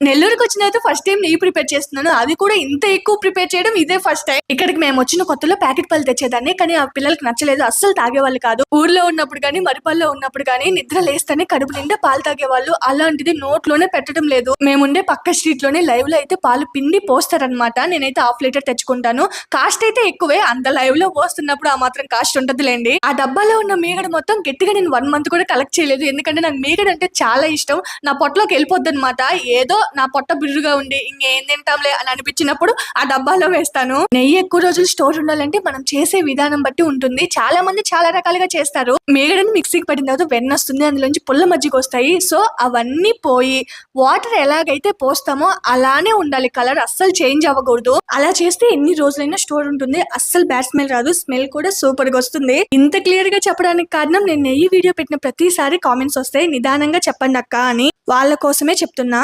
నెల్లూరుకి వచ్చిన తర్వాత ఫస్ట్ టైం నెయ్యి ప్రిపేర్ చేస్తున్నాను. అది కూడా ఇంత ఎక్కువ ప్రిపేర్ చేయడం ఇదే ఫస్ట్ టైం ఇక్కడికి మేము వచ్చిన కొత్తలో ప్యాకెట్ పాలు తెచ్చేదాన్ని కానీ ఆ పిల్లలకి నచ్చలేదు. అస్సలు తాగేవాళ్ళు కాదు. ఊర్లో ఉన్నప్పుడు కానీ మరిపల్లో ఉన్నప్పుడు కానీ నిద్ర లేస్తేనే కడుపు నిండా పాలు తాగేవాళ్ళు. అలాంటిది నోట్లోనే పెట్టడం లేదు. మేముండే పక్క స్ట్రీట్లోనే లైవ్లో అయితే పాలు పిండి పోస్తారనమాట నేనైతే హాఫ్ లీటర్ తెచ్చుకుంటాను. కాస్ట్ అయితే ఎక్కువే. అంత లైవ్లో పోస్తున్నప్పుడు ఆ మాత్రం కాస్ట్ ఉంటదిలేండి ఆ డబ్బాలో ఉన్న మేగడ మొత్తం గట్టిగా నేను వన్ మంత్ కూడా కలెక్ట్ చేయలేదు. ఎందుకంటే నాకు మేగడ అంటే చాలా ఇష్టం. నా పొట్టలోకి వెళ్ళిపోద్ది అనమాట ఏదో నా పొట్ట బిర్రుగా ఉండి ఇంకేం తింటాంలే అని అనిపించినప్పుడు ఆ డబ్బాలో వేస్తాను. నెయ్యి ఎక్కువ రోజులు స్టోర్ ఉండాలంటే మనం చేసే విధానం బట్టి ఉంటుంది. చాలా మంది చాలా రకాలుగా చేస్తారు. మేగడని మిక్సీకి పడిన తర్వాత వెన్న వస్తుంది అందులోంచి పుల్ల మజ్జిగ వస్తాయి. సో అవన్నీ పోయి వాటర్ ఎలాగైతే పోస్తామో అలానే ఉండాలి. కలర్ అస్సలు చేంజ్ అవ్వకూడదు. అలా చేస్తే ఎన్ని రోజులైనా స్టోర్ ఉంటుంది. అస్సలు బ్యాడ్ స్మెల్ రాదు. స్మెల్ కూడా సూపర్గా వస్తుంది. ఇంత క్లియర్గా చెప్పడానికి కారణం నేను నెయ్యి వీడియో పెట్టిన ప్రతిసారి కామెంట్స్ వస్తాయి. నిదానంగా చెప్పండి అక్క అని వాళ్ళ కోసమే చెప్తున్నా.